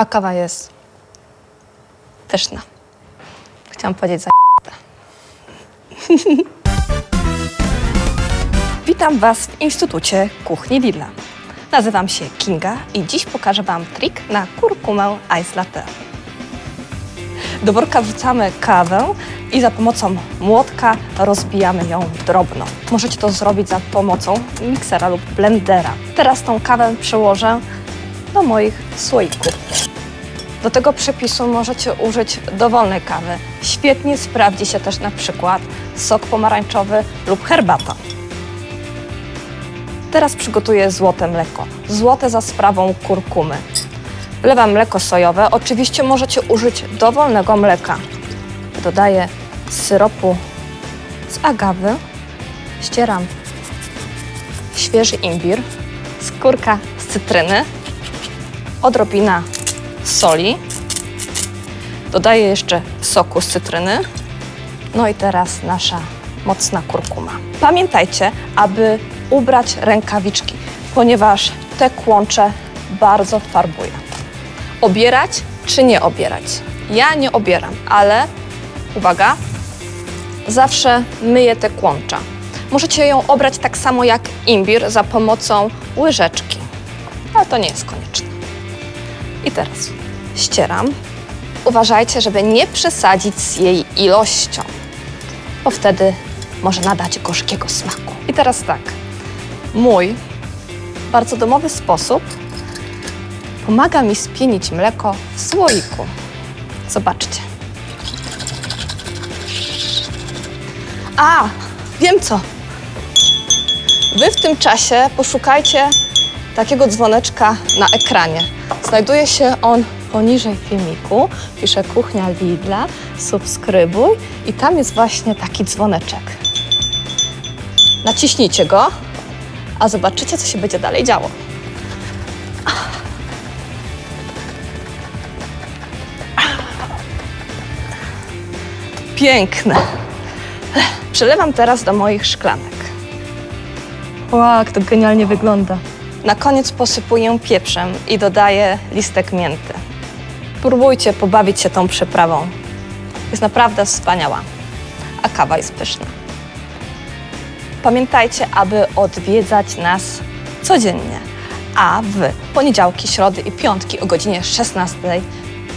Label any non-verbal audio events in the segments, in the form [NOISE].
A kawa jest pyszna. Chciałam powiedzieć za [LAUGHS] Witam Was w Instytucie Kuchni Lidla. Nazywam się Kinga i dziś pokażę Wam trik na kurkumę Ice Latte. Do worka wrzucamy kawę i za pomocą młotka rozbijamy ją drobno. Możecie to zrobić za pomocą miksera lub blendera. Teraz tą kawę przełożę do moich słoików. Do tego przepisu możecie użyć dowolnej kawy. Świetnie sprawdzi się też na przykład sok pomarańczowy lub herbata. Teraz przygotuję złote mleko. Złote za sprawą kurkumy. Wlewam mleko sojowe. Oczywiście możecie użyć dowolnego mleka. Dodaję syropu z agawy. Ścieram świeży imbir, skórka z cytryny, odrobina soli. Dodaję jeszcze soku z cytryny. No i teraz nasza mocna kurkuma. Pamiętajcie, aby ubrać rękawiczki, ponieważ te kłącze bardzo farbują. Obierać czy nie obierać? Ja nie obieram, ale uwaga, zawsze myję te kłącza. Możecie ją obrać tak samo jak imbir za pomocą łyżeczki, ale to nie jest konieczne. I teraz ścieram. Uważajcie, żeby nie przesadzić z jej ilością, bo wtedy może nadać gorzkiego smaku. I teraz tak, mój bardzo domowy sposób pomaga mi spienić mleko w słoiku. Zobaczcie. A, wiem co. Wy w tym czasie poszukajcie takiego dzwoneczka na ekranie. Znajduje się on poniżej filmiku. Pisze kuchnia Lidla, subskrybuj i tam jest właśnie taki dzwoneczek. Naciśnijcie go, a zobaczycie, co się będzie dalej działo. Piękne. Przelewam teraz do moich szklanek. Wow, jak to genialnie wygląda. Na koniec posypuję pieprzem i dodaję listek mięty. Próbujcie pobawić się tą przyprawą. Jest naprawdę wspaniała, a kawa jest pyszna. Pamiętajcie, aby odwiedzać nas codziennie, a w poniedziałki, środy i piątki o godzinie 16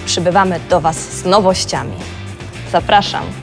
przybywamy do Was z nowościami. Zapraszam.